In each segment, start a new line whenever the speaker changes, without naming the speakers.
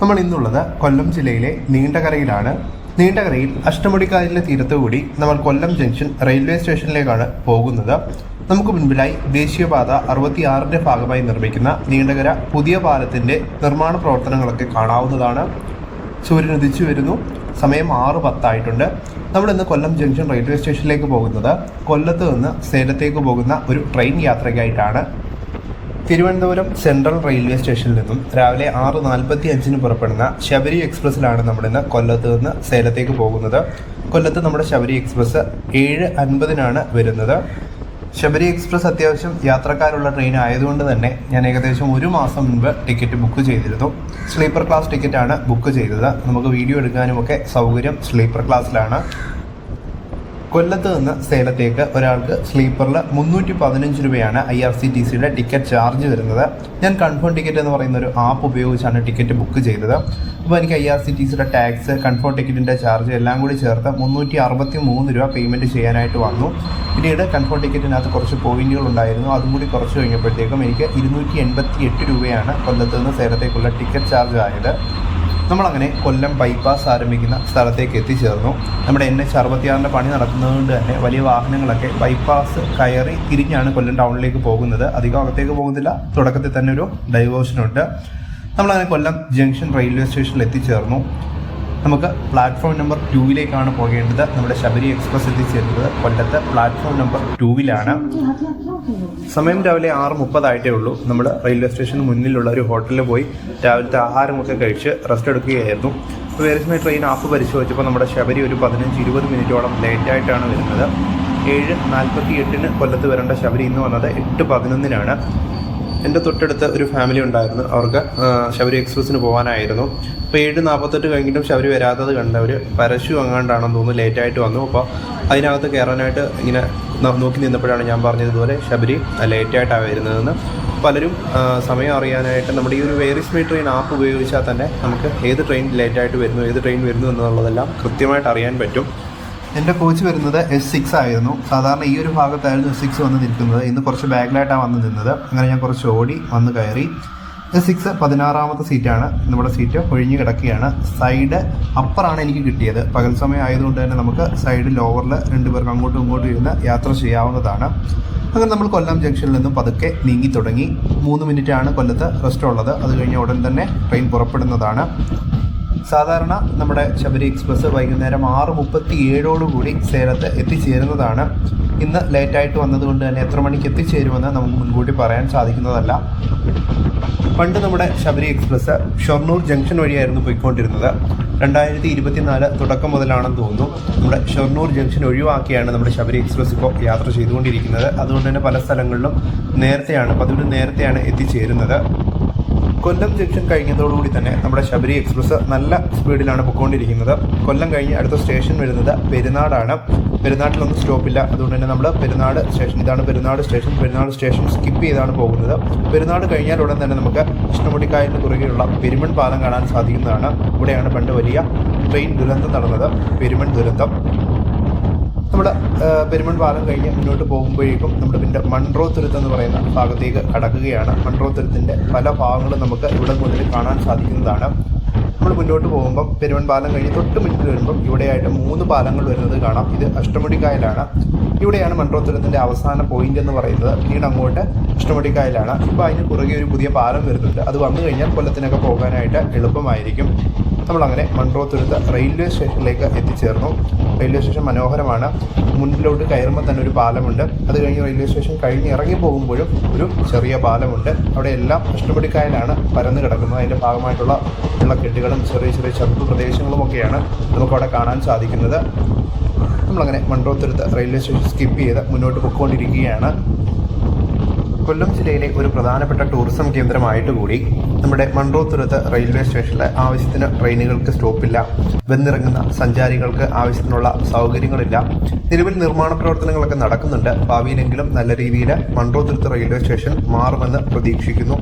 നമ്മൾ ഇന്നുള്ളത് കൊല്ലം ജില്ലയിലെ നീണ്ടകരയിലാണ്. നീണ്ടകരയിൽ അഷ്ടമുടിക്കായലിന്റെ തീരത്തുകൂടി നമ്മൾ കൊല്ലം ജംഗ്ഷൻ റെയിൽവേ സ്റ്റേഷനിലേക്കാണ് പോകുന്നത്. നമുക്ക് മുൻപിലായി ദേശീയപാത അറുപത്തിയാറിന്റെ ഭാഗമായി നിർമ്മിക്കുന്ന നീണ്ടകര പുതിയ പാലത്തിന്റെ നിർമ്മാണ പ്രവർത്തനങ്ങളൊക്കെ കാണാവുന്നതാണ്. സൂര്യൻ ഉദിച്ചു വരുന്നു. സമയം ആറ് പത്തായിട്ടുണ്ട്. നമ്മൾ ഇന്ന് കൊല്ലം ജംഗ്ഷൻ റെയിൽവേ സ്റ്റേഷനിലേക്ക് പോകുന്നത് കൊല്ലത്ത് നിന്ന് സേലത്തേക്ക് പോകുന്ന ഒരു ട്രെയിൻ യാത്രയ്ക്കായിട്ടാണ്. തിരുവനന്തപുരം സെൻട്രൽ റെയിൽവേ സ്റ്റേഷനിൽ നിന്നും രാവിലെ ആറ് നാൽപ്പത്തി അഞ്ചിന് പുറപ്പെടുന്ന ശബരി എക്സ്പ്രസ്സിലാണ് നമ്മളിന്ന് കൊല്ലത്ത് നിന്ന് സേലത്തേക്ക് പോകുന്നത്. കൊല്ലത്ത് നമ്മുടെ ശബരി എക്സ്പ്രസ് ഏഴ് അൻപതിനാണ് വരുന്നത്. ശബരി എക്സ്പ്രസ് അത്യാവശ്യം യാത്രക്കാരുള്ള ട്രെയിൻ ആയതുകൊണ്ട് തന്നെ ഞാൻ ഏകദേശം ഒരു മാസം മുൻപ് ടിക്കറ്റ് ബുക്ക് ചെയ്തിരുന്നു. സ്ലീപ്പർ ക്ലാസ് ടിക്കറ്റാണ് ബുക്ക് ചെയ്തത്. നമുക്ക് വീഡിയോ എടുക്കാനുമൊക്കെ സൗകര്യം സ്ലീപ്പർ ക്ലാസ്സിലാണ്. കൊല്ലത്ത് നിന്ന് സേലത്തേക്ക് ഒരാൾക്ക് സ്ലീപ്പറിൽ മുന്നൂറ്റി പതിനഞ്ച് രൂപയാണ് ഐ ആർ സി ടി സിയുടെ ടിക്കറ്റ് ചാർജ് വരുന്നത്. ഞാൻ കൺഫേം ടിക്കറ്റ് എന്ന് പറയുന്ന ഒരു ആപ്പ് ഉപയോഗിച്ചാണ് ടിക്കറ്റ് ബുക്ക് ചെയ്തത്. അപ്പോൾ എനിക്ക് ഐ ആർ സി ടി സിയുടെ ടാക്സ് കൺഫേം ടിക്കറ്റിന്റെ ചാർജ് എല്ലാം കൂടി ചേർത്ത് മുന്നൂറ്റി അറുപത്തി മൂന്ന് രൂപ പേയ്മെന്റ് ചെയ്യാനായിട്ട് വന്നു. പിന്നീട് കൺഫേം ടിക്കറ്റിനകത്ത് കുറച്ച് പോയിന്റുകൾ ഉണ്ടായിരുന്നു. അതും കൂടി കുറച്ച് കഴിഞ്ഞപ്പോഴത്തേക്കും എനിക്ക് ഇരുന്നൂറ്റി എൺപത്തി എട്ട് രൂപയാണ് കൊല്ലത്ത് നിന്ന് സേലത്തേക്കുള്ള ടിക്കറ്റ് ചാർജ് ആയത്. നമ്മളങ്ങനെ കൊല്ലം ബൈപ്പാസ് ആരംഭിക്കുന്ന സ്ഥലത്തേക്ക് എത്തിച്ചേർന്നു. നമ്മുടെ എൻ എച്ച് അറുപത്തിയാറിന്റെ പണി നടക്കുന്നതുകൊണ്ട് തന്നെ വലിയ വാഹനങ്ങളൊക്കെ ബൈപ്പാസ് കയറി തിരിഞ്ഞാണ് കൊല്ലം ടൗണിലേക്ക് പോകുന്നത്. അധികം അകത്തേക്ക് പോകുന്നില്ല. തുടക്കത്തിൽ തന്നെ ഒരു ഡൈവേർഷനുണ്ട് നമ്മളങ്ങനെ കൊല്ലം ജംഗ്ഷൻ റെയിൽവേ സ്റ്റേഷനിൽ എത്തിച്ചേർന്നു. നമുക്ക് പ്ലാറ്റ്ഫോം നമ്പർ ടൂവിലേക്കാണ് പോകേണ്ടത്. നമ്മുടെ ശബരി എക്സ്പ്രസ് എത്തിച്ചേരുന്നത് കൊല്ലത്ത് പ്ലാറ്റ്ഫോം നമ്പർ ടൂവിലാണ് സമയം രാവിലെ ആറ് മുപ്പതായിട്ടേ ഉള്ളൂ. നമ്മൾ റെയിൽവേ സ്റ്റേഷന് മുന്നിലുള്ള ഒരു ഹോട്ടലിൽ പോയി രാവിലത്തെ ആഹാരമൊക്കെ കഴിച്ച് റെസ്റ്റ് എടുക്കുകയായിരുന്നു. അപ്പോൾ വേറെ ട്രെയിൻ ആപ്പ് പരിശോധിച്ചപ്പോൾ നമ്മുടെ ശബരി ഒരു പതിനഞ്ച് ഇരുപത് മിനിറ്റോളം ലേറ്റായിട്ടാണ് വരുന്നത്. ഏഴ് നാൽപ്പത്തി എട്ടിന് കൊല്ലത്ത് വരേണ്ട ശബരി ഇന്ന് വന്നത് എട്ട് പതിനൊന്നിനാണ്. എന്റെ തൊട്ടടുത്ത് ഒരു ഫാമിലി ഉണ്ടായിരുന്നു. അവർക്ക് ശബരി എക്സ്പ്രസ്സിന് പോകാനായിരുന്നു അപ്പോൾ ഏഴ് നാൽപ്പത്തെട്ട് കഴിഞ്ഞിട്ടും ശബരി വരാത്തത് കണ്ടവർ പരശു അങ്ങാണ്ടാണെന്ന് തോന്നുന്നു ലേറ്റായിട്ട് വന്നു. അപ്പോൾ അതിനകത്ത് കയറാനായിട്ട് ഇങ്ങനെ നോക്കി നിന്നപ്പോഴാണ് ഞാൻ പറഞ്ഞതുപോലെ ശബരി ലേറ്റായിട്ടാണ് വരുന്നതെന്ന്. പലരും സമയം അറിയാനായിട്ട് നമ്മുടെ ഈ ഒരു വേരിസ് മീ ട്രെയിൻ ആപ്പ് ഉപയോഗിച്ചാൽ തന്നെ നമുക്ക് ഏത് ട്രെയിൻ ലേറ്റായിട്ട് വരുന്നു ഏത് ട്രെയിൻ വരുന്നു എന്നുള്ളതെല്ലാം കൃത്യമായിട്ട് അറിയാൻ പറ്റും. എന്റെ കോച്ച് വരുന്നത് എസ് സിക്സ് ആയിരുന്നു. സാധാരണ ഈ ഒരു ഭാഗത്തായിരുന്നു എസ് സിക്സ് വന്ന് നിൽക്കുന്നത്. ഇന്ന് കുറച്ച് ബാക്കിലായിട്ടാണ് വന്ന് നിന്നത്. അങ്ങനെ ഞാൻ കുറച്ച് ഓടി വന്ന് കയറി. എസ് സിക്സ് പതിനാറാമത്തെ സീറ്റാണ്. നമ്മുടെ സീറ്റ് ഒഴിഞ്ഞു കിടക്കുകയാണ്. സൈഡ് അപ്പറാണ് എനിക്ക് കിട്ടിയത്. പകൽ സമയം ആയതുകൊണ്ട് തന്നെ നമുക്ക് സൈഡ് ലോവറിൽ രണ്ടുപേർക്ക് അങ്ങോട്ടും ഇങ്ങോട്ടും ഇരുന്ന് യാത്ര ചെയ്യാവുന്നതാണ്. അങ്ങനെ നമ്മൾ കൊല്ലം ജംഗ്ഷനിൽ നിന്നും പതുക്കെ നീങ്ങി തുടങ്ങി. മൂന്ന് മിനിറ്റാണ് കൊല്ലത്ത് റെസ്റ്റ് ഉള്ളത്. അത് കഴിഞ്ഞ ഉടൻ തന്നെ ട്രെയിൻ പുറപ്പെടുന്നതാണ്. സാധാരണ നമ്മുടെ ശബരി എക്സ്പ്രസ് വൈകുന്നേരം ആറ് മുപ്പത്തി ഏഴോടുകൂടി സേലത്ത് എത്തിച്ചേരുന്നതാണ്. ഇന്ന് ലേറ്റായിട്ട് വന്നതുകൊണ്ട് തന്നെ എത്ര മണിക്ക് എത്തിച്ചേരുമെന്ന് നമുക്ക് മുൻകൂട്ടി പറയാൻ സാധിക്കുന്നതല്ല. പണ്ട് നമ്മുടെ ശബരി എക്സ്പ്രസ് ഷൊർണൂർ ജംഗ്ഷൻ വഴിയായിരുന്നു പോയിക്കൊണ്ടിരുന്നത്. രണ്ടായിരത്തി ഇരുപത്തിനാല് തുടക്കം മുതലാണെന്ന് തോന്നുന്നു. നമ്മുടെ ഷൊർണൂർ ജംഗ്ഷൻ ഒഴിവാക്കിയാണ് നമ്മുടെ ശബരി എക്സ്പ്രസ് ഇപ്പോൾ യാത്ര ചെയ്തുകൊണ്ടിരിക്കുന്നത്. അതുകൊണ്ട് തന്നെ പല സ്ഥലങ്ങളിലും നേരത്തെയാണ് പതിവിന് നേരത്തെയാണ് എത്തിച്ചേരുന്നത്. കൊല്ലം ജംഗ്ഷൻ കഴിഞ്ഞതോടുകൂടി തന്നെ നമ്മുടെ ശബരി എക്സ്പ്രസ് നല്ല സ്പീഡിലാണ് പൊയ്ക്കൊണ്ടിരിക്കുന്നത് കൊല്ലം കഴിഞ്ഞ് അടുത്ത സ്റ്റേഷൻ വരുന്നത് പെരുന്നാടാണ്. പെരുന്നാട്ടിലൊന്നും സ്റ്റോപ്പില്ല. അതുകൊണ്ട് തന്നെ നമ്മൾ പെരുന്നാട് സ്റ്റേഷൻ ഇതാണ് Perunad station. Perunad station skip ചെയ്താണ് പോകുന്നത്. പെരുന്നാട് കഴിഞ്ഞാൽ ഉടൻ തന്നെ നമുക്ക് ഇഷ്ടമുടിക്കായലിന് കുറുകെയുള്ള പെരുമൺ പാലം കാണാൻ സാധിക്കുന്നതാണ്. ഇവിടെയാണ് പണ്ട് വലിയ ട്രെയിൻ ദുരന്തം നടന്നത്. പെരുമൺ ദുരന്തം. നമ്മൾ പെരുമൺ പാലം കഴിഞ്ഞ് മുന്നോട്ട് പോകുമ്പോഴേക്കും നമ്മുടെ പിന്നെ മൺട്രോ തുരുത്ത് എന്ന് പറയുന്ന ഭാഗത്തേക്ക് കടക്കുകയാണ്. മൺട്രോ തുരുത്തിന്റെ പല ഭാഗങ്ങളും നമുക്ക് ഇവിടെ മുതൽ കാണാൻ സാധിക്കുന്നതാണ്. നമ്മൾ മുന്നോട്ട് പോകുമ്പം പെരുമൺ പാലം കഴിഞ്ഞ് തൊട്ട് മുന്നിൽ വരുമ്പം ഇവിടെയായിട്ട് മൂന്ന് പാലങ്ങൾ വരുന്നത് കാണാം. ഇത് അഷ്ടമുടിക്കായലാണ്. ഇവിടെയാണ് മൺട്രോ തുരത്തിന്റെ അവസാന പോയിന്റ് എന്ന് പറയുന്നത്. പിന്നീട് അങ്ങോട്ട് അഷ്ടമുടിക്കായലാണ്. ഇപ്പോൾ അതിന് കുറുകെ ഒരു പുതിയ പാലം വരുന്നുണ്ട്. അത് വന്നു കഴിഞ്ഞാൽ കൊല്ലത്തിനൊക്കെ പോകാനായിട്ട് എളുപ്പമായിരിക്കും. നമ്മളങ്ങനെ മൺട്രോ തുരുത്ത് റെയിൽവേ സ്റ്റേഷനിലേക്ക് എത്തിച്ചേർന്നു. റെയിൽവേ സ്റ്റേഷൻ മനോഹരമാണ്. മുൻപിലോട്ട് കയറുമ്പോൾ തന്നെ ഒരു പാലമുണ്ട്. അത് കഴിഞ്ഞ് റെയിൽവേ സ്റ്റേഷൻ കഴിഞ്ഞ് ഇറങ്ങി പോകുമ്പോഴും ഒരു ചെറിയ പാലമുണ്ട്. അവിടെ എല്ലാം അഷ്ടപടിക്കായലാണ് പരന്ന് കിടക്കുന്നത്. അതിന്റെ ഭാഗമായിട്ടുള്ള വെള്ളക്കെട്ടുകളും ചെറിയ ചെറിയ ചതുപ്പ് പ്രദേശങ്ങളും ഒക്കെയാണ് നമുക്കവിടെ കാണാൻ സാധിക്കുന്നത്. നമ്മളങ്ങനെ മൺട്രോത്തുരുത്ത് റെയിൽവേ സ്റ്റേഷൻ സ്കിപ്പ് ചെയ്ത് മുന്നോട്ട് പൊയ്ക്കൊണ്ടിരിക്കുകയാണ് കൊല്ലം ജില്ലയിലെ ഒരു പ്രധാനപ്പെട്ട ടൂറിസം കേന്ദ്രമായിട്ട് കൂടി നമ്മുടെ മൺറോത്തുരത്ത് റെയിൽവേ സ്റ്റേഷനിലെ ആവശ്യത്തിന് ട്രെയിനുകൾക്ക് സ്റ്റോപ്പില്ല. വന്നിറങ്ങുന്ന സഞ്ചാരികൾക്ക് ആവശ്യത്തിനുള്ള സൗകര്യങ്ങളില്ല. നിലവിൽ നിർമ്മാണ പ്രവർത്തനങ്ങളൊക്കെ നടക്കുന്നുണ്ട്. ഭാവിയിലെങ്കിലും നല്ല രീതിയിൽ മൺറോത്തുരത്ത് റെയിൽവേ സ്റ്റേഷൻ മാറുമെന്ന് പ്രതീക്ഷിക്കുന്നു.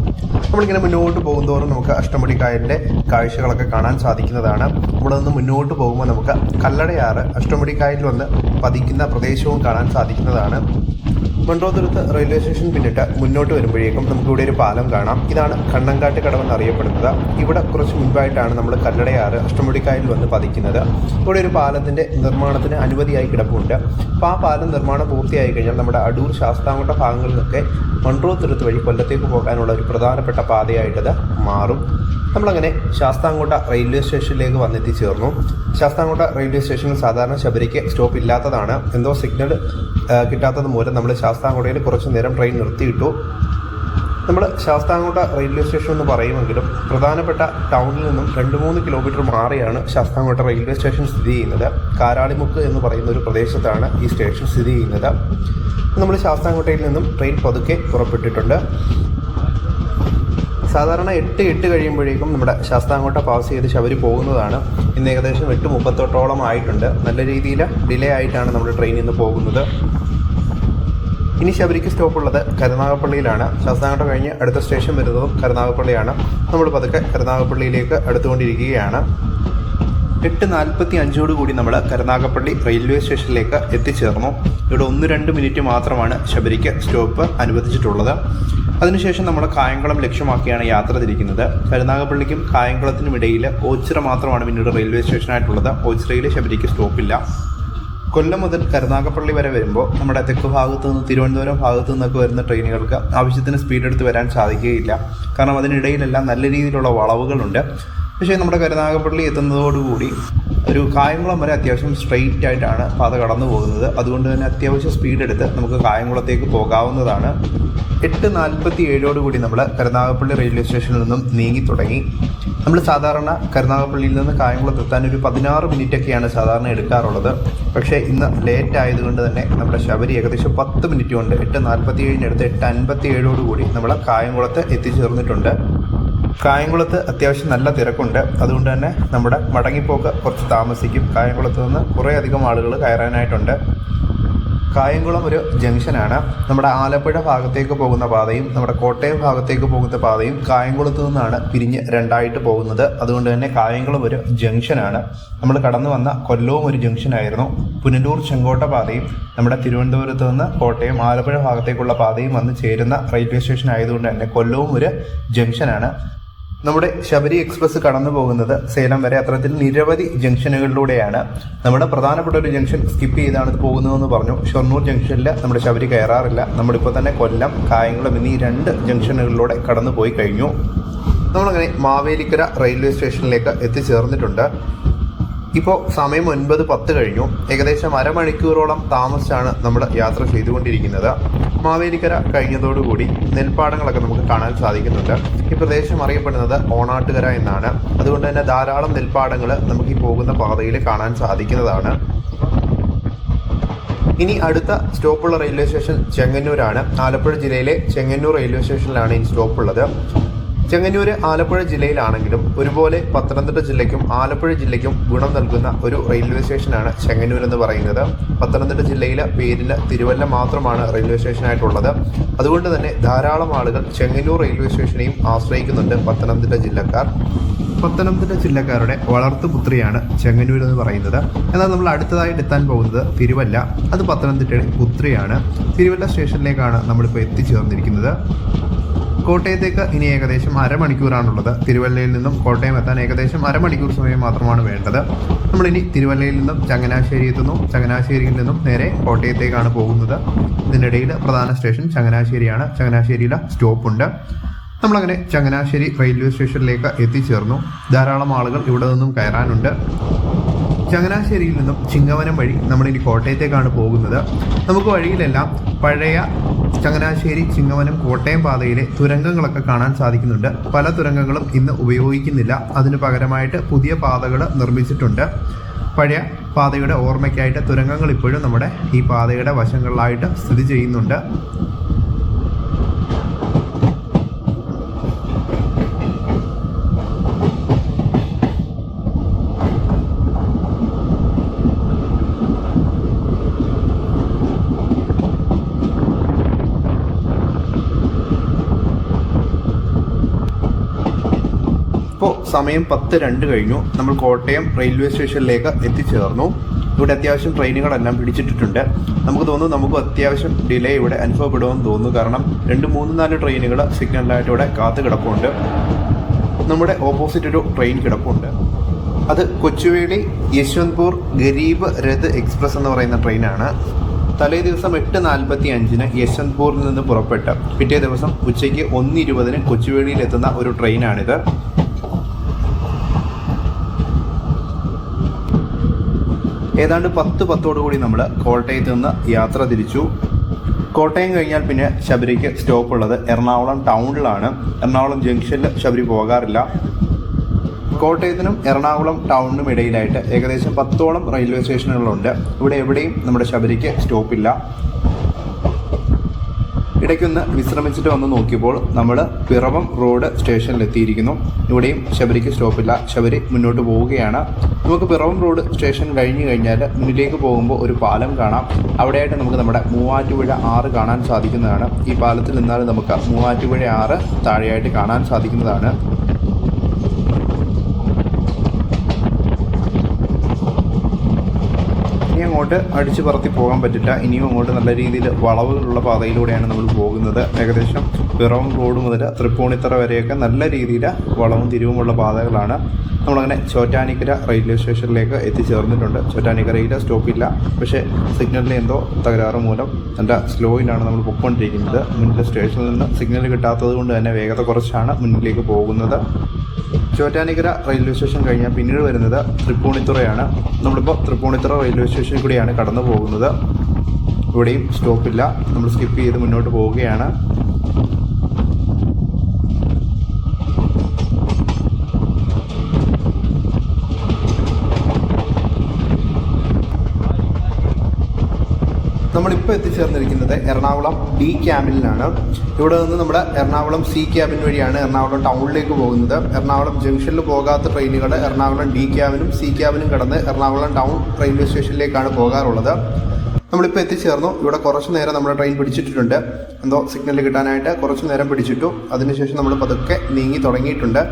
നമ്മളിങ്ങനെ മുന്നോട്ട് പോകുന്തോറും നമുക്ക് അഷ്ടമുടി കായലിന്റെ കാഴ്ചകളൊക്കെ കാണാൻ സാധിക്കുന്നതാണ്. ഇവിടെ നിന്ന് മുന്നോട്ട് പോകുമ്പോൾ നമുക്ക് കല്ലടയാറ് അഷ്ടമുടി കായലിൽ വന്ന് പതിക്കുന്ന പ്രദേശവും കാണാൻ സാധിക്കുന്നതാണ്. മൺട്രോതുരുത്ത് റെയിൽവേ സ്റ്റേഷൻ പിന്നിട്ട് മുന്നോട്ട് വരുമ്പോഴേക്കും നമുക്ക് ഇവിടെ ഒരു പാലം കാണാം. ഇതാണ് കണ്ണങ്കാട്ട് കടവെന്ന് അറിയപ്പെടുന്നത്. ഇവിടെ കുറച്ച് മുൻപായിട്ടാണ് നമ്മൾ കല്ലടയാറ് അഷ്ടമുടിക്കായലിൽ വന്ന് പതിക്കുന്നത്. ഇവിടെ ഒരു പാലത്തിന്റെ നിർമ്മാണത്തിന് അനുമതിയായി കിടപ്പുണ്ട്. അപ്പോൾ ആ പാലം നിർമ്മാണം പൂർത്തിയായി കഴിഞ്ഞാൽ നമ്മുടെ അടൂർ ശാസ്താംകോട്ട ഭാഗങ്ങളിൽ നിന്നൊക്കെ വഴി കൊല്ലത്തേക്ക് പോകാനുള്ള ഒരു പ്രധാനപ്പെട്ട പാതയായിട്ടത് മാറും. നമ്മളങ്ങനെ ശാസ്താംകോട്ട റെയിൽവേ സ്റ്റേഷനിലേക്ക് വന്നെത്തിച്ചേർന്നു. ശാസ്താംകോട്ട റെയിൽവേ സ്റ്റേഷനിൽ സാധാരണ ശബരിക്ക് സ്റ്റോപ്പ് ഇല്ലാത്തതാണ്. എന്തോ സിഗ്നൽ കിട്ടാത്തത് മൂലം നമ്മൾ ശാസ്താംകോട്ടയിൽ കുറച്ച് നേരം ട്രെയിൻ നിർത്തിയിട്ടു. നമ്മൾ ശാസ്താംകോട്ട റെയിൽവേ സ്റ്റേഷൻ എന്ന് പറയുമെങ്കിലും പ്രധാനപ്പെട്ട ടൗണിൽ നിന്നും രണ്ട് മൂന്ന് കിലോമീറ്റർ മാറിയാണ് ശാസ്താംകോട്ട റെയിൽവേ സ്റ്റേഷൻ സ്ഥിതി ചെയ്യുന്നത്. കാരാളിമുക്ക് എന്ന് പറയുന്ന ഒരു പ്രദേശത്താണ് ഈ സ്റ്റേഷൻ സ്ഥിതി ചെയ്യുന്നത്. നമ്മൾ ശാസ്താംകോട്ടയിൽ നിന്നും ട്രെയിൻ പതുക്കെ പുറപ്പെട്ടിട്ടുണ്ട്. സാധാരണ എട്ട് എട്ട് കഴിയുമ്പോഴേക്കും നമ്മുടെ ശാസ്താംകോട്ട പാസ് ചെയ്ത് ശബരി പോകുന്നതാണ്. ഇന്ന് ഏകദേശം എട്ട് മുപ്പത്തെട്ടോളം ആയിട്ടുണ്ട്. നല്ല രീതിയിൽ ഡിലേ ആയിട്ടാണ് നമ്മുടെ ട്രെയിൻ ഇന്ന് പോകുന്നത്. ഇനി ശബരിക്ക് സ്റ്റോപ്പ് ഉള്ളത് കരുനാഗപ്പള്ളിയിലാണ്. ശാസ്താംകോട്ട കഴിഞ്ഞ് അടുത്ത സ്റ്റേഷൻ വരുന്നതും കരുനാഗപ്പള്ളിയാണ്. നമ്മൾ പതുക്കെ കരുനാഗപ്പള്ളിയിലേക്ക് അടുത്തുകൊണ്ടിരിക്കുകയാണ്. എട്ട് നാൽപ്പത്തി അഞ്ചോട് കൂടി നമ്മൾ കരുനാഗപ്പള്ളി റെയിൽവേ സ്റ്റേഷനിലേക്ക് എത്തിച്ചേർന്നു. ഇവിടെ ഒന്ന് രണ്ട് മിനിറ്റ് മാത്രമാണ് ശബരിക്ക് സ്റ്റോപ്പ് അനുവദിച്ചിട്ടുള്ളത്. അതിനുശേഷം നമ്മുടെ കായംകുളം ലക്ഷ്യമാക്കിയാണ് യാത്ര തിരിക്കുന്നത്. കരുനാഗപ്പള്ളിക്കും കായംകുളത്തിനും ഇടയിൽ ഓച്ചിറ മാത്രമാണ് പിന്നീട് റെയിൽവേ സ്റ്റേഷനായിട്ടുള്ളത്. ഓച്ചിറയിൽ ശബരിക്ക് സ്റ്റോപ്പില്ല. കൊല്ലം മുതൽ കരുനാഗപ്പള്ളി വരെ വരുമ്പോൾ നമ്മുടെ തെക്ക് ഭാഗത്തു നിന്ന് തിരുവനന്തപുരം ഭാഗത്തു നിന്നൊക്കെ വരുന്ന ട്രെയിനുകൾക്ക് ആവശ്യത്തിന് സ്പീഡ് എടുത്ത് വരാൻ സാധിക്കുകയില്ല. കാരണം അതിനിടയിലെല്ലാം നല്ല രീതിയിലുള്ള വളവുകളുണ്ട്. പക്ഷേ നമ്മുടെ കരുനാഗപ്പള്ളി എത്തുന്നതോടുകൂടി ഒരു കായംകുളം വരെ അത്യാവശ്യം സ്ട്രെയിറ്റ് ആയിട്ടാണ് പാത കടന്നു പോകുന്നത്. അതുകൊണ്ട് തന്നെ അത്യാവശ്യം സ്പീഡ് എടുത്ത് നമുക്ക് കായംകുളത്തേക്ക് പോകാവുന്നതാണ്. എട്ട് നാൽപ്പത്തി ഏഴോടുകൂടി നമ്മൾ കരുനാഗപ്പള്ളി റെയിൽവേ സ്റ്റേഷനിൽ നിന്നും നീങ്ങി തുടങ്ങി. നമ്മൾ സാധാരണ കരുനാഗപ്പള്ളിയിൽ നിന്ന് കായംകുളത്ത് എത്താൻ ഒരു പതിനാറ് മിനിറ്റൊക്കെയാണ് സാധാരണ എടുക്കാറുള്ളത്. പക്ഷേ ഇന്ന് ലേറ്റ് ആയതുകൊണ്ട് തന്നെ നമ്മുടെ ശബരി ഏകദേശം പത്ത് മിനിറ്റ് കൊണ്ട് എട്ട് നാൽപ്പത്തി ഏഴിനടുത്ത് എട്ട് അൻപത്തി ഏഴോടുകൂടി നമ്മൾ കായംകുളത്ത് എത്തിച്ചേർന്നിട്ടുണ്ട്. കായംകുളത്ത് അത്യാവശ്യം നല്ല തിരക്കുണ്ട്. അതുകൊണ്ട് തന്നെ നമ്മുടെ മടങ്ങിപ്പോക്ക് കുറച്ച് താമസിക്കും. കായംകുളത്ത് നിന്ന് കുറേ അധികം ആളുകൾ കയറാനായിട്ടുണ്ട്. കായംകുളം ഒരു ജംഗ്ഷനാണ്. നമ്മുടെ ആലപ്പുഴ ഭാഗത്തേക്ക് പോകുന്ന പാതയും നമ്മുടെ കോട്ടയം ഭാഗത്തേക്ക് പോകുന്ന പാതയും കായംകുളത്ത് നിന്നാണ് പിരിഞ്ഞ് രണ്ടായിട്ട് പോകുന്നത്. അതുകൊണ്ട് തന്നെ കായംകുളം ഒരു ജംഗ്ഷനാണ്. നമ്മൾ കടന്നു വന്ന കൊല്ലവും ഒരു ജംഗ്ഷനായിരുന്നു. പുനലൂർ ചെങ്കോട്ട പാതയും നമ്മുടെ തിരുവനന്തപുരത്ത് നിന്ന് കോട്ടയം ആലപ്പുഴ ഭാഗത്തേക്കുള്ള പാതയും വന്ന് ചേരുന്ന റെയിൽവേ സ്റ്റേഷൻ ആയതുകൊണ്ട് തന്നെ കൊല്ലവും ഒരു ജംഗ്ഷനാണ്. നമ്മുടെ ശബരി എക്സ്പ്രസ് കടന്നു പോകുന്നത് സേലം വരെ. അത്തരത്തിൽ നിരവധി ജംഗ്ഷനുകളിലൂടെയാണ്. നമ്മുടെ പ്രധാനപ്പെട്ട ഒരു ജംഗ്ഷൻ സ്കിപ്പ് ചെയ്താണ് ഇത് പോകുന്നതെന്ന് പറഞ്ഞു. ഷൊർണൂർ ജംഗ്ഷനിൽ നമ്മുടെ ശബരി കയറാറില്ല. നമ്മളിപ്പോൾ തന്നെ കൊല്ലം കായംകുളം എന്നീ രണ്ട് ജംഗ്ഷനുകളിലൂടെ കടന്നു പോയി കഴിഞ്ഞു. നമ്മളങ്ങനെ മാവേലിക്കര റെയിൽവേ സ്റ്റേഷനിലേക്ക് എത്തിച്ചേർന്നിട്ടുണ്ട്. ഇപ്പോൾ സമയം ഒൻപത് പത്ത് കഴിഞ്ഞു. ഏകദേശം അരമണിക്കൂറോളം താമസിച്ചാണ് നമ്മൾ യാത്ര ചെയ്തുകൊണ്ടിരിക്കുന്നത്. മാവേലിക്കര കഴിഞ്ഞതോടുകൂടി നെൽപ്പാടങ്ങളൊക്കെ നമുക്ക് കാണാൻ സാധിക്കുന്നുണ്ട്. ഈ പ്രദേശം അറിയപ്പെടുന്നത് ഓണാട്ടുകര എന്നാണ്. അതുകൊണ്ട് തന്നെ ധാരാളം നെൽപ്പാടങ്ങൾ നമുക്ക് ഈ പോകുന്ന പാതയിൽ കാണാൻ സാധിക്കുന്നതാണ്. ഇനി അടുത്ത സ്റ്റോപ്പുള്ള റെയിൽവേ സ്റ്റേഷൻ ചെങ്ങന്നൂരാണ്. ആലപ്പുഴ ജില്ലയിലെ ചെങ്ങന്നൂർ റെയിൽവേ സ്റ്റേഷനിലാണ് ഈ സ്റ്റോപ്പ് ഉള്ളത് ചെങ്ങന്നൂര് ആലപ്പുഴ ജില്ലയിലാണെങ്കിലും ഒരുപോലെ പത്തനംതിട്ട ജില്ലയ്ക്കും ആലപ്പുഴ ജില്ലയ്ക്കും ഗുണം നൽകുന്ന ഒരു റെയിൽവേ സ്റ്റേഷനാണ് ചെങ്ങന്നൂർ എന്ന് പറയുന്നത്. പത്തനംതിട്ട ജില്ലയിലെ പേരിൽ തിരുവല്ല മാത്രമാണ് റെയിൽവേ സ്റ്റേഷനായിട്ടുള്ളത്. അതുകൊണ്ട് തന്നെ ധാരാളം ആളുകൾ ചെങ്ങന്നൂർ റെയിൽവേ സ്റ്റേഷനെയും ആശ്രയിക്കുന്നുണ്ട് പത്തനംതിട്ട ജില്ലക്കാർ. പത്തനംതിട്ട ജില്ലക്കാരുടെ വളർത്തുപുത്രിയാണ് ചെങ്ങന്നൂർ എന്ന് പറയുന്നത്. എന്നാൽ നമ്മൾ അടുത്തതായിട്ട് എത്താൻ പോകുന്നത് തിരുവല്ല. അത് പത്തനംതിട്ടയുടെ പുത്രിയാണ്. തിരുവല്ല സ്റ്റേഷനിലേക്കാണ് നമ്മളിപ്പോൾ എത്തിച്ചേർന്നിരിക്കുന്നത് കോട്ടയത്തേക്ക് ഇനി ഏകദേശം അരമണിക്കൂറാണുള്ളത്. തിരുവല്ലയിൽ നിന്നും കോട്ടയം എത്താൻ ഏകദേശം അരമണിക്കൂർ സമയം മാത്രമാണ് വേണ്ടത്. നമ്മളിനി തിരുവല്ലയിൽ നിന്നും ചങ്ങനാശ്ശേരി എത്തുന്നു. ചങ്ങനാശ്ശേരിയിൽ നിന്നും നേരെ കോട്ടയത്തേക്കാണ് പോകുന്നത്. ഇതിനിടയിൽ പ്രധാന സ്റ്റേഷൻ ചങ്ങനാശ്ശേരിയാണ്. ചങ്ങനാശ്ശേരിയിൽ സ്റ്റോപ്പുണ്ട് നമ്മളങ്ങനെ ചങ്ങനാശ്ശേരി റെയിൽവേ സ്റ്റേഷനിലേക്ക് എത്തിച്ചേർന്നു. ധാരാളം ആളുകൾ ഇവിടെ നിന്നും കയറാനുണ്ട്. ചങ്ങനാശ്ശേരിയിൽ നിന്നും ചിങ്ങവനം വഴി നമ്മളിനി കോട്ടയത്തേക്കാണ് പോകുന്നത്. നമുക്ക് വഴിയിലെല്ലാം പഴയ ചങ്ങനാശ്ശേരി ചിങ്ങവനം കോട്ടയം പാതയിലെ തുരങ്കങ്ങളൊക്കെ കാണാൻ സാധിക്കുന്നുണ്ട്. പല തുരങ്കങ്ങളും ഇന്ന് ഉപയോഗിക്കുന്നില്ല. അതിനു പകരമായിട്ട് പുതിയ പാതകൾ നിർമ്മിച്ചിട്ടുണ്ട്. പഴയ പാതയുടെ ഓർമ്മയ്ക്കായിട്ട് തുരങ്കങ്ങൾ ഇപ്പോഴും നമ്മുടെ ഈ പാതയുടെ വശങ്ങളിലായിട്ട് സ്ഥിതി ചെയ്യുന്നുണ്ട്. ഇപ്പോൾ സമയം പത്ത് രണ്ട് കഴിഞ്ഞു. നമ്മൾ കോട്ടയം റെയിൽവേ സ്റ്റേഷനിലേക്ക് എത്തിച്ചേർന്നു. ഇവിടെ അത്യാവശ്യം ട്രെയിനുകളെല്ലാം പിടിച്ചിട്ടിട്ടുണ്ട്. നമുക്ക് തോന്നുന്നു നമുക്ക് അത്യാവശ്യം ഡിലേ ഇവിടെ അനുഭവപ്പെടുമെന്ന് തോന്നുന്നു. കാരണം രണ്ട് മൂന്ന് നാല് ട്രെയിനുകൾ സിഗ്നലിലായിട്ട് ഇവിടെ കാത്തു കിടപ്പുണ്ട്. നമ്മുടെ ഓപ്പോസിറ്റ് ഒരു ട്രെയിൻ കിടപ്പുണ്ട്. അത് കൊച്ചുവേളി യശ്വന്ത്പൂർ ഗരീബ് രഥ് എക്സ്പ്രസ് എന്ന് പറയുന്ന ട്രെയിനാണ്. തലേ ദിവസം എട്ട് നാൽപ്പത്തി അഞ്ചിന് യശ്വന്ത്പൂരിൽ നിന്ന് പുറപ്പെട്ട് പിറ്റേ ദിവസം ഉച്ചയ്ക്ക് ഒന്ന് ഇരുപതിന് കൊച്ചുവേളിയിൽ എത്തുന്ന ഒരു ട്രെയിനാണിത്. ഏതാണ്ട് പത്ത് പത്തോടുകൂടി നമ്മൾ കോട്ടയത്ത് നിന്ന് യാത്ര തിരിച്ചു. കോട്ടയം കഴിഞ്ഞാൽ പിന്നെ ശബരിക്ക് സ്റ്റോപ്പ് ഉള്ളത് എറണാകുളം ടൗണിലാണ്. എറണാകുളം ജംഗ്ഷനിൽ ശബരി പോകാറില്ല. കോട്ടയത്തിനും എറണാകുളം ടൗണിനും ഇടയിലായിട്ട് ഏകദേശം പത്തോളം റെയിൽവേ സ്റ്റേഷനുകളുണ്ട്. ഇവിടെ എവിടെയും നമ്മുടെ ശബരിക്ക് സ്റ്റോപ്പില്ല. ഇടയ്ക്കൊന്ന് വിശ്രമിച്ചിട്ട് വന്ന് നോക്കിയപ്പോൾ നമ്മൾ പിറവം റോഡ് സ്റ്റേഷനിൽ എത്തിയിരിക്കുന്നു ഇവിടെയും ശബരിക്ക് സ്റ്റോപ്പില്ല. ശബരി മുന്നോട്ട് പോവുകയാണ്. നമുക്ക് പിറവം റോഡ് സ്റ്റേഷൻ കഴിഞ്ഞു കഴിഞ്ഞാൽ മുന്നിലേക്ക് പോകുമ്പോൾ ഒരു പാലം കാണാം. അവിടെയായിട്ട് നമുക്ക് നമ്മുടെ മൂവാറ്റുപുഴ ആറ് കാണാൻ സാധിക്കുന്നതാണ്. ഈ പാലത്തിൽ നിന്നാൽ നമുക്ക് മൂവാറ്റുപുഴ ആറ് താഴെയായിട്ട് കാണാൻ സാധിക്കുന്നതാണ്. അങ്ങോട്ട് അടിച്ചു പറത്തി പോകാൻ പറ്റില്ല. ഇനിയും അങ്ങോട്ട് നല്ല രീതിയിൽ വളവുകളുള്ള പാതയിലൂടെയാണ് നമ്മൾ പോകുന്നത്. ഏകദേശം പിറവം റോഡ് മുതൽ തൃപ്പൂണിത്തറ വരെയൊക്കെ നല്ല രീതിയിൽ വളവും തിരിവുമുള്ള പാതകളാണ് നമ്മളങ്ങനെ ചോറ്റാനിക്കര റെയിൽവേ സ്റ്റേഷനിലേക്ക് എത്തിച്ചേർന്നിട്ടുണ്ട്. ചോറ്റാനിക്കരയിൽ സ്റ്റോപ്പില്ല പക്ഷേ സിഗ്നലിൽ എന്തോ തകരാറ് മൂലം നല്ല സ്ലോയിലാണ് നമ്മൾ പൊയ്ക്കൊണ്ടിരിക്കുന്നത്. മുന്നിലെ സ്റ്റേഷനിൽ നിന്ന് സിഗ്നൽ കിട്ടാത്തത് കൊണ്ട് തന്നെ വേഗത കുറച്ചാണ് മുന്നിലേക്ക് പോകുന്നത്. ചോറ്റാനിക്കര റെയിൽവേ സ്റ്റേഷൻ കഴിഞ്ഞാൽ പിന്നീട് വരുന്നത് തൃപ്പൂണിത്തുറയാണ്. നമ്മളിപ്പോൾ തൃപ്പൂണിത്തുറ റെയിൽവേ സ്റ്റേഷനിൽ കൂടിയാണ് കടന്നു പോകുന്നത്. ഇവിടെയും സ്റ്റോപ്പില്ല നമ്മൾ സ്കിപ്പ് ചെയ്ത് മുന്നോട്ട് പോവുകയാണ്. നമ്മളിപ്പോൾ എത്തിച്ചേർന്നിരിക്കുന്നത് എറണാകുളം ഡി ക്യാബിനിലാണ് ഇവിടെ നിന്ന് നമ്മുടെ എറണാകുളം സി ക്യാബിൻ വഴിയാണ് എറണാകുളം ടൗണിലേക്ക് പോകുന്നത്. എറണാകുളം ജംഗ്ഷനിൽ പോകാത്ത ട്രെയിനുകൾ എറണാകുളം ഡി ക്യാബിനും സി ക്യാബിനും കടന്ന് എറണാകുളം ടൗൺ റെയിൽവേ സ്റ്റേഷനിലേക്കാണ് പോകാറുള്ളത്. നമ്മളിപ്പോൾ എത്തിച്ചേർന്നു. ഇവിടെ കുറച്ച് നേരം നമ്മുടെ ട്രെയിൻ പിടിച്ചിട്ടുണ്ട് എന്തോ സിഗ്നൽ കിട്ടാനായിട്ട് കുറച്ച് നേരം പിടിച്ചിട്ടു. അതിനുശേഷം നമ്മൾ പതുക്കെ നീങ്ങി തുടങ്ങിയിട്ടുണ്ട്.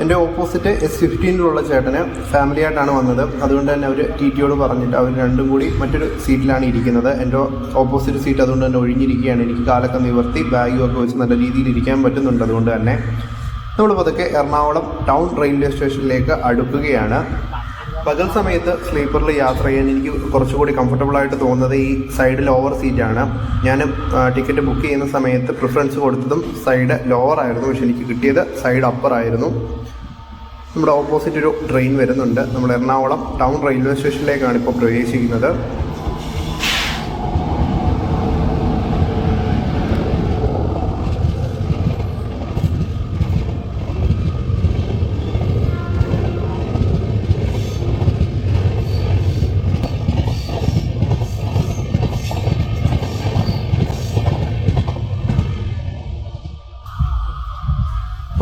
എന്റെ ഓപ്പോസിറ്റ് എസ് ഫിഫ്റ്റീനിലുള്ള ചേട്ടന് ഫാമിലി ആയിട്ടാണ് വന്നത്. അതുകൊണ്ട് തന്നെ അവർ ടി ടിയോട് പറഞ്ഞിട്ട് അവർ രണ്ടും കൂടി മറ്റൊരു സീറ്റിലാണ് ഇരിക്കുന്നത്. എന്റെ ഓപ്പോസിറ്റ് സീറ്റ് അതുകൊണ്ട് തന്നെ ഒഴിഞ്ഞിരിക്കുകയാണ്. എനിക്ക് കാലൊക്കെ നിവർത്തി ബാഗും ഒക്കെ വെച്ച് നല്ല രീതിയിൽ ഇരിക്കാൻ പറ്റുന്നുണ്ട് അതുകൊണ്ട് തന്നെ. നമ്മൾ പതുക്കെ എറണാകുളം ടൗൺ റെയിൽവേ സ്റ്റേഷനിലേക്ക് അടുക്കുകയാണ്. പകൽ സമയത്ത് സ്ലീപ്പറിൽ യാത്ര ചെയ്യാൻ എനിക്ക് കുറച്ചുകൂടി കംഫർട്ടബിൾ ആയിട്ട് തോന്നുന്നത് ഈ സൈഡ് ലോവർ സീറ്റാണ് ഞാൻ ടിക്കറ്റ് ബുക്ക് ചെയ്യുന്ന സമയത്ത് പ്രിഫറൻസ് കൊടുത്തതും സൈഡ് ലോവർ ആയിരുന്നു. പക്ഷെ എനിക്ക് കിട്ടിയത് സൈഡ് അപ്പർ ആയിരുന്നു. നമ്മുടെ ഓപ്പോസിറ്റ് ഒരു ട്രെയിൻ വരുന്നുണ്ട്. നമ്മൾ എറണാകുളം ടൗൺ റെയിൽവേ സ്റ്റേഷനിലേക്കാണ് ഇപ്പോൾ പ്രവേശിക്കുന്നത്.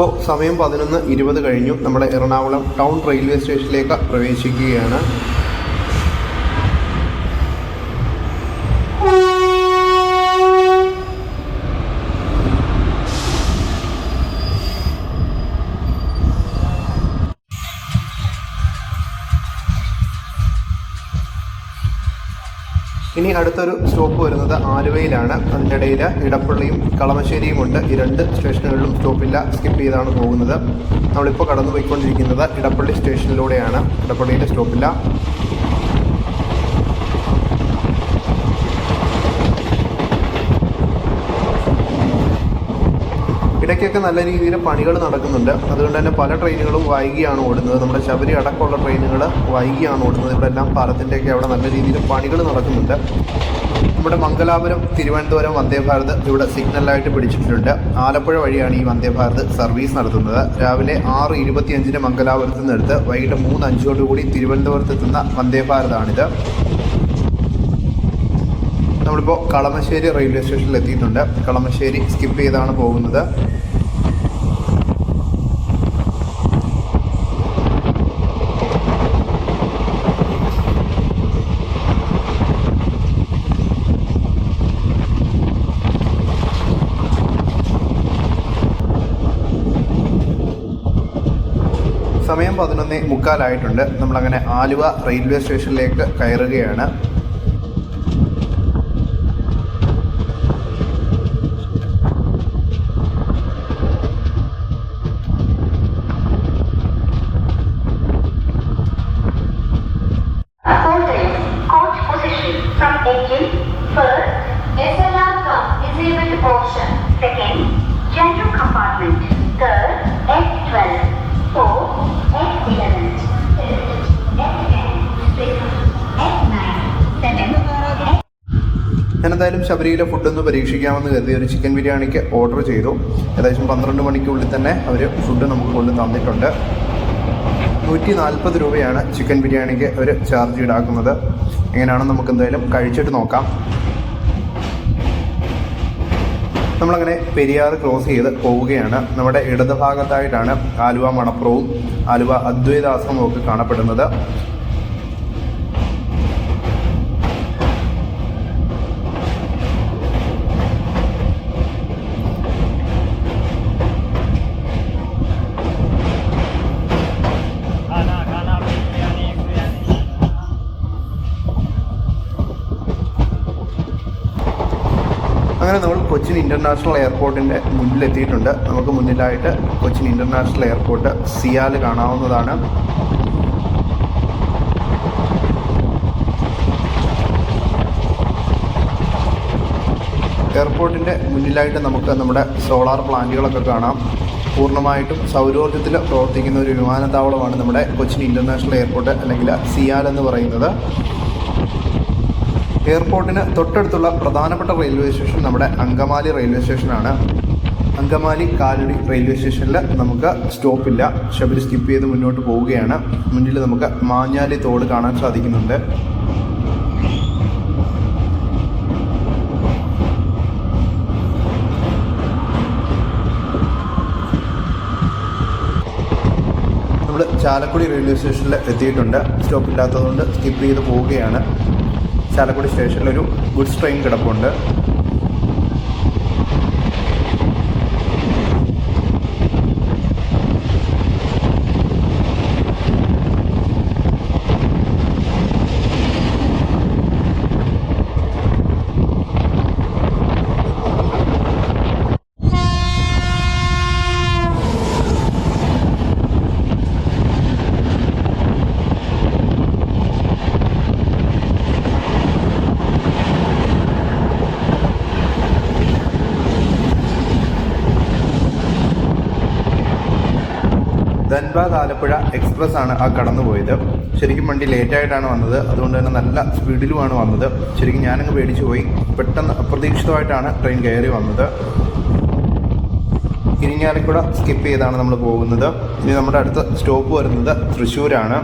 ഇപ്പോൾ സമയം പതിനൊന്ന് ഇരുപത് കഴിഞ്ഞു. നമ്മുടെ എറണാകുളം ടൗൺ റെയിൽവേ സ്റ്റേഷനിലേക്ക് പ്രവേശിക്കുകയാണ്. ഇനി അടുത്തൊരു സ്റ്റോപ്പ് വരുന്നത് ആലുവയിലാണ്. അതിന്റെ ഇടയിൽ ഇടപ്പള്ളിയും കളമശ്ശേരിയും ഉണ്ട്. ഈ രണ്ട് സ്റ്റേഷനുകളിലും സ്റ്റോപ്പില്ല സ്കിപ്പ് ചെയ്താണ് പോകുന്നത്. നമ്മളിപ്പോൾ കടന്നു പോയിക്കൊണ്ടിരിക്കുന്നത് ഇടപ്പള്ളി സ്റ്റേഷനിലൂടെയാണ്. ഇടപ്പള്ളിയിൽ സ്റ്റോപ്പില്ല ഇടയ്ക്കൊക്കെ നല്ല രീതിയിൽ പണികൾ നടക്കുന്നുണ്ട്. അതുകൊണ്ട് തന്നെ പല ട്രെയിനുകളും വൈകിയാണ് ഓടുന്നത്. നമ്മുടെ ശബരി അടക്കമുള്ള ട്രെയിനുകൾ വൈകിയാണ് ഓടുന്നത്. ഇവിടെ എല്ലാം പാലത്തിന്റെയൊക്കെ അവിടെ നല്ല രീതിയിൽ പണികൾ നടക്കുന്നുണ്ട്. നമ്മുടെ മംഗലാപുരം തിരുവനന്തപുരം വന്ദേഭാരത് ഇവിടെ സിഗ്നലായിട്ട് പിടിച്ചിട്ടുണ്ട്. ആലപ്പുഴ വഴിയാണ് ഈ വന്ദേഭാരത് സർവീസ് നടത്തുന്നത്. രാവിലെ ആറ് ഇരുപത്തിയഞ്ചിന് മംഗലാപുരത്ത് നിന്ന് എടുത്ത് വൈകിട്ട് മൂന്ന് അഞ്ചോടുകൂടി തിരുവനന്തപുരത്ത് എത്തുന്ന വന്ദേ ഭാരതാണിത് നമ്മളിപ്പോൾ കളമശ്ശേരി റെയിൽവേ സ്റ്റേഷനിൽ എത്തിയിട്ടുണ്ട്. കളമശ്ശേരി സ്കിപ്പ് ചെയ്താണ് പോകുന്നത്. സമയം പതിനൊന്നേ മുക്കാലായിട്ടുണ്ട്. നമ്മളങ്ങനെ ആലുവ റെയിൽവേ സ്റ്റേഷനിലേക്ക് കയറുകയാണ്.
Portion. Second, general compartment. Third, F12. Fourth, F11. F10, 6, F9, 7, F
ഞാൻ എന്തായാലും ശബരിയിലെ ഫുഡൊന്ന് പരീക്ഷിക്കാമെന്ന് കരുതി ഒരു ചിക്കൻ ബിരിയാണിക്ക് ഓർഡർ ചെയ്തു ഏകദേശം പന്ത്രണ്ട് മണിക്കുള്ളിൽ തന്നെ അവർ ഫുഡ് നമുക്ക് കൊണ്ട് തന്നിട്ടുണ്ട് നൂറ്റി നാൽപ്പത് രൂപയാണ് ചിക്കൻ ബിരിയാണിക്ക് അവർ ചാർജ് ഈടാക്കുന്നത് എങ്ങനെയാണെന്ന് നമുക്ക് എന്തായാലും കഴിച്ചിട്ട് നോക്കാം നമ്മളങ്ങനെ പെരിയാർ ക്രോസ് ചെയ്ത് പോവുകയാണ്. നമ്മുടെ ഇടതുഭാഗത്തായിട്ടാണ് ആലുവ മണപ്പുറവും ആലുവ അദ്വൈതാശ്രമവും ഒക്കെ കാണപ്പെടുന്നത്. കൊച്ചിൻ ഇന്റർനാഷണൽ എയർപോർട്ടിന്റെ മുന്നിലെത്തിയിട്ടുണ്ട്. നമുക്ക് മുന്നിലായിട്ട് കൊച്ചിൻ ഇന്റർനാഷണൽ എയർപോർട്ട് സിയാൽ കാണാവുന്നതാണ്. എയർപോർട്ടിന്റെ മുന്നിലായിട്ട് നമുക്ക് നമ്മുടെ സോളാർ പ്ലാന്റുകളൊക്കെ കാണാം. പൂർണമായിട്ടും സൗരോർജത്തിൽ പ്രവർത്തിക്കുന്ന ഒരു വിമാനത്താവളമാണ് നമ്മുടെ കൊച്ചിൻ ഇന്റർനാഷണൽ എയർപോർട്ട് അല്ലെങ്കിൽ സിയാൽ എന്ന് പറയുന്നത്. എയർപോർട്ടിന് തൊട്ടടുത്തുള്ള പ്രധാനപ്പെട്ട റെയിൽവേ സ്റ്റേഷൻ നമ്മുടെ അങ്കമാലി റെയിൽവേ സ്റ്റേഷനാണ്. അങ്കമാലി കാലടി റെയിൽവേ സ്റ്റേഷനിൽ നമുക്ക് സ്റ്റോപ്പില്ല ശബരി സ്കിപ്പ് ചെയ്ത് മുന്നോട്ട് പോവുകയാണ്. മുന്നിൽ നമുക്ക് മാഞ്ഞാലി തോട് കാണാൻ സാധിക്കുന്നുണ്ട്. നമ്മൾ ചാലക്കുടി റെയിൽവേ സ്റ്റേഷനിൽ എത്തിയിട്ടുണ്ട്. സ്റ്റോപ്പ് ഇല്ലാത്തതുകൊണ്ട് സ്കിപ്പ് ചെയ്ത് പോവുകയാണ്. ചാലക്കുടി സ്റ്റേഷനിൽ ഒരു ഗുഡ്സ് ട്രെയിൻ കിടപ്പുണ്ട്. ധൻബാദ് ആലപ്പുഴ എക്സ്പ്രസ് ആണ് ആ കടന്നുപോയത്. ശരിക്കും വണ്ടി ലേറ്റ് ആയിട്ടാണ് വന്നത്. അതുകൊണ്ട് തന്നെ നല്ല സ്പീഡിലുമാണ് വന്നത്. ശരിക്കും ഞാനങ്ങ് പേടിച്ചു പോയി. പെട്ടെന്ന് അപ്രതീക്ഷിതമായിട്ടാണ് ട്രെയിൻ കയറി വന്നത്. ഇരിങ്ങാലക്കുട സ്കിപ്പ് ചെയ്താണ് നമ്മൾ പോകുന്നത്. ഇനി നമ്മുടെ അടുത്ത സ്റ്റോപ്പ് വരുന്നത് തൃശ്ശൂരാണ്.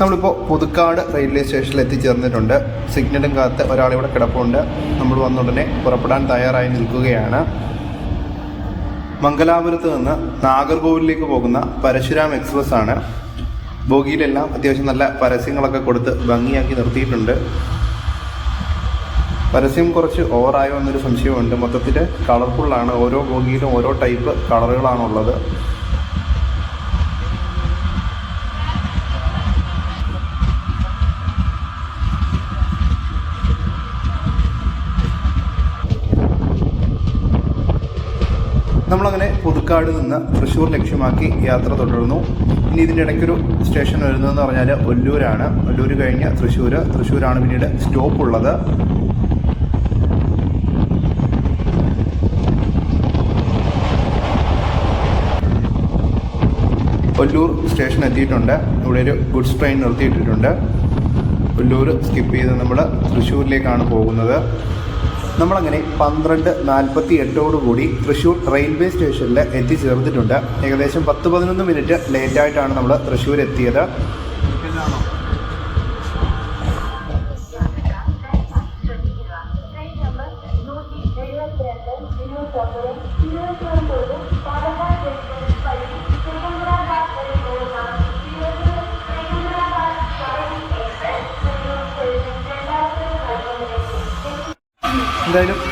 നമ്മളിപ്പോൾ പുതുക്കാട് റെയിൽവേ സ്റ്റേഷനിൽ എത്തിച്ചേർന്നിട്ടുണ്ട്. സിഗ്നലും കാത്ത് ഒരാളിവിടെ കിടപ്പുണ്ട്. നമ്മൾ വന്നുടനെ പുറപ്പെടാൻ തയ്യാറായി നിൽക്കുകയാണ്. മംഗലാപുരത്ത് നിന്ന് നാഗർകോവിലേക്ക് പോകുന്ന പരശുരാം എക്സ്പ്രസ് ആണ്. ബോഗിയിലെല്ലാം അത്യാവശ്യം നല്ല പരസ്യങ്ങളൊക്കെ കൊടുത്ത് ഭംഗിയാക്കി നിർത്തിയിട്ടുണ്ട്. പരസ്യം കുറച്ച് ഓവറായോ എന്നൊരു സംശയമുണ്ട് മൊത്തത്തിൽ കളർഫുള്ളാണ് ഓരോ ബോഗിയിലും ഓരോ ടൈപ്പ് കളറുകളാണുള്ളത് നമ്മളങ്ങനെ പുതുക്കാട് നിന്ന് തൃശ്ശൂർ ലക്ഷ്യമാക്കി യാത്ര തുടർന്നു ഇനി ഇതിന്റെ ഇടയ്ക്കൊരു സ്റ്റേഷൻ വരുന്നതെന്ന് പറഞ്ഞാൽ ഒല്ലൂരാണ്. ഒല്ലൂർ കഴിഞ്ഞ് തൃശ്ശൂർ തൃശ്ശൂരാണ് പിന്നീട് സ്റ്റോപ്പ് ഉള്ളത്. ഒല്ലൂർ സ്റ്റേഷൻ എത്തിയിട്ടുണ്ട്. ഇവിടെ ഒരു ഗുഡ്സ് ട്രെയിൻ നിർത്തിയിട്ടിട്ടുണ്ട്. ഒല്ലൂർ സ്കിപ്പ് ചെയ്ത് നമ്മൾ തൃശ്ശൂരിലേക്കാണ് പോകുന്നത്. നമ്മളങ്ങനെ പന്ത്രണ്ട് നാൽപ്പത്തി എട്ടോടുകൂടി തൃശ്ശൂർ റെയിൽവേ സ്റ്റേഷനിൽ എത്തിച്ചേർന്നിട്ടുണ്ട്. ഏകദേശം പത്ത് പതിനൊന്ന് മിനിറ്റ് ലേറ്റായിട്ടാണ് നമ്മൾ തൃശ്ശൂർ എത്തിയത്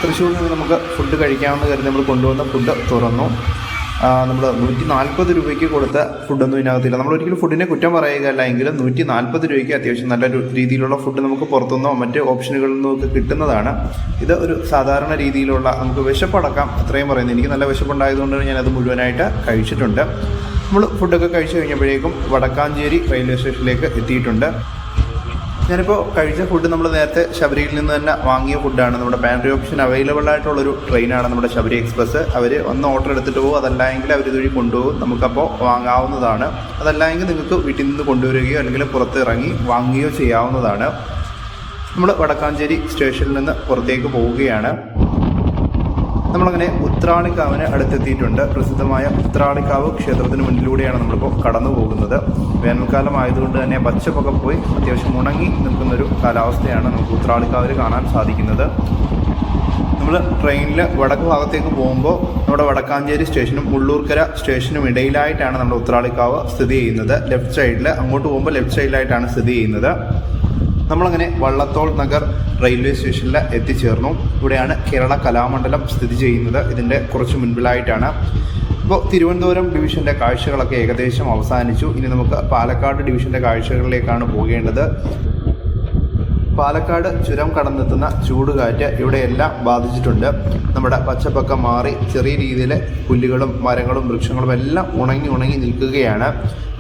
തൃശ്ശൂരിൽ നിന്ന് നമുക്ക് ഫുഡ് കഴിക്കാമെന്ന് കരുതി നമ്മൾ കൊണ്ടുവന്ന ഫുഡ് തുറന്നു. നമ്മൾ നൂറ്റി നാൽപ്പത് രൂപയ്ക്ക് കൊടുത്ത ഫുഡൊന്നും ഇതിനകത്തില്ല. നമ്മൾ ഒരിക്കലും ഫുഡിനെ കുറ്റം പറയുകയല്ല. എങ്കിലും നൂറ്റി നാൽപ്പത് രൂപയ്ക്ക് അത്യാവശ്യം നല്ല രീതിയിലുള്ള ഫുഡ് നമുക്ക് പുറത്തുനിന്നോ മറ്റ് ഓപ്ഷനുകളിൽ നിന്നോ ഒക്കെ കിട്ടുന്നതാണ്. ഇത് ഒരു സാധാരണ രീതിയിലുള്ള നമുക്ക് വിശപ്പടക്കാം അത്രയും പറയുന്നത് എനിക്ക് നല്ല വിശപ്പുണ്ടായതുകൊണ്ട് ഞാനത് മുഴുവനായിട്ട് കഴിച്ചിട്ടുണ്ട്. നമ്മൾ ഫുഡൊക്കെ കഴിച്ചു കഴിഞ്ഞപ്പോഴേക്കും വടക്കാഞ്ചേരി റെയിൽവേ സ്റ്റേഷനിലേക്ക് എത്തിയിട്ടുണ്ട്. ഞാനിപ്പോൾ കഴിച്ച ഫുഡ് നമ്മൾ നേരത്തെ ശബരിയിൽ നിന്ന് തന്നെ വാങ്ങിയ ഫുഡാണ് നമ്മുടെ ബാൻഡറി ഓപ്ഷൻ അവൈലബിൾ ആയിട്ടുള്ളൊരു ട്രെയിനാണ് നമ്മുടെ ശബരി എക്സ്പ്രസ് അവർ ഒന്ന് ഓർഡർ എടുത്തിട്ട് പോകും അതല്ലായെങ്കിൽ അവർ ഇതുവഴി കൊണ്ടുപോകും നമുക്കപ്പോൾ വാങ്ങാവുന്നതാണ്. അതല്ലെങ്കിൽ നിങ്ങൾക്ക് വീട്ടിൽ നിന്ന് കൊണ്ടുവരികയോ അല്ലെങ്കിൽ പുറത്ത് ഇറങ്ങി വാങ്ങുകയോ ചെയ്യാവുന്നതാണ്. നമ്മൾ വടക്കാഞ്ചേരി സ്റ്റേഷനിൽ നിന്ന് പുറത്തേക്ക് പോവുകയാണ്. നമ്മളങ്ങനെ ഉത്രാളിക്കാവിന് അടുത്തെത്തിയിട്ടുണ്ട്. പ്രസിദ്ധമായ ഉത്രാളിക്കാവ് ക്ഷേത്രത്തിന് മുന്നിലൂടെയാണ് നമ്മളിപ്പോൾ കടന്നു പോകുന്നത്. വേനൽക്കാലം ആയതുകൊണ്ട് തന്നെ പച്ചപ്പൊക്കെ പോയി അത്യാവശ്യം ഉണങ്ങി നിൽക്കുന്ന ഒരു കാലാവസ്ഥയാണ് നമുക്ക് ഉത്രാളിക്കാവിൽ കാണാൻ സാധിക്കുന്നത്. നമ്മൾ ട്രെയിനിൽ വടക്ക് ഭാഗത്തേക്ക് പോകുമ്പോൾ നമ്മുടെ വടക്കാഞ്ചേരി സ്റ്റേഷനും മുള്ളൂർക്കര സ്റ്റേഷനും ഇടയിലായിട്ടാണ് നമ്മുടെ ഉത്രാളിക്കാവ് സ്ഥിതി ചെയ്യുന്നത്. ലെഫ്റ്റ് സൈഡിൽ അങ്ങോട്ട് പോകുമ്പോൾ ലെഫ്റ്റ് സൈഡിലായിട്ടാണ് സ്ഥിതി ചെയ്യുന്നത്. നമ്മളങ്ങനെ വള്ളത്തോൾ നഗർ റെയിൽവേ സ്റ്റേഷനിൽ എത്തിച്ചേർന്നു. ഇവിടെയാണ് കേരള കലാമണ്ഡലം സ്ഥിതി ചെയ്യുന്നത്. ഇതിന്റെ കുറച്ച് മുൻപിലായിട്ടാണ്. ഇപ്പോൾ തിരുവനന്തപുരം ഡിവിഷന്റെ കാഴ്ചകളൊക്കെ ഏകദേശം അവസാനിച്ചു. ഇനി നമുക്ക് പാലക്കാട് ഡിവിഷന്റെ കാഴ്ചകളിലേക്കാണ് പോകേണ്ടത്. പാലക്കാട് ചുരം കടന്നെത്തുന്ന ചൂടുകാറ്റ് ഇവിടെയെല്ലാം ബാധിച്ചിട്ടുണ്ട്. നമ്മുടെ പച്ചപ്പൊക്കെ മാറി ചെറിയ രീതിയിൽ പുല്ലുകളും മരങ്ങളും വൃക്ഷങ്ങളും എല്ലാം ഉണങ്ങി ഉണങ്ങി നിൽക്കുകയാണ്.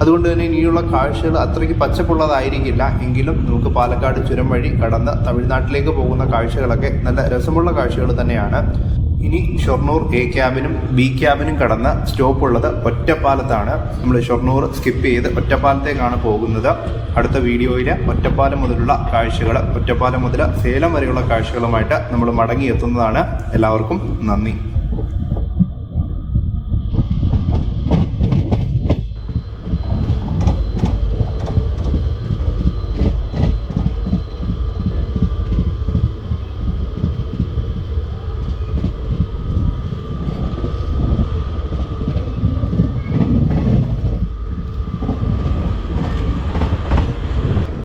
അതുകൊണ്ട് തന്നെ ഇനിയുള്ള കാഴ്ചകൾ അത്രയ്ക്ക് പച്ചപ്പുള്ളതായിരിക്കില്ല. എങ്കിലും നമുക്ക് പാലക്കാട് ചുരം വഴി കടന്ന് തമിഴ്നാട്ടിലേക്ക് പോകുന്ന കാഴ്ചകളൊക്കെ നല്ല രസമുള്ള കാഴ്ചകൾ തന്നെയാണ്. ഇനി ഷൊർണൂർ എ ക്യാബിനും ബി ക്യാബിനും കടന്ന സ്റ്റോപ്പ് ഉള്ളത് ഒറ്റപ്പാലത്താണ്. നമ്മൾ ഷൊർണൂർ സ്കിപ്പ് ചെയ്ത് ഒറ്റപ്പാലത്തേക്കാണ് പോകുന്നത്. അടുത്ത വീഡിയോയിൽ ഒറ്റപ്പാലം മുതലുള്ള കാഴ്ചകൾ ഒറ്റപ്പാലം മുതൽ സേലം വരെയുള്ള കാഴ്ചകളുമായിട്ട് നമ്മൾ മടങ്ങിയെത്തുന്നതാണ്. എല്ലാവർക്കും നന്ദി.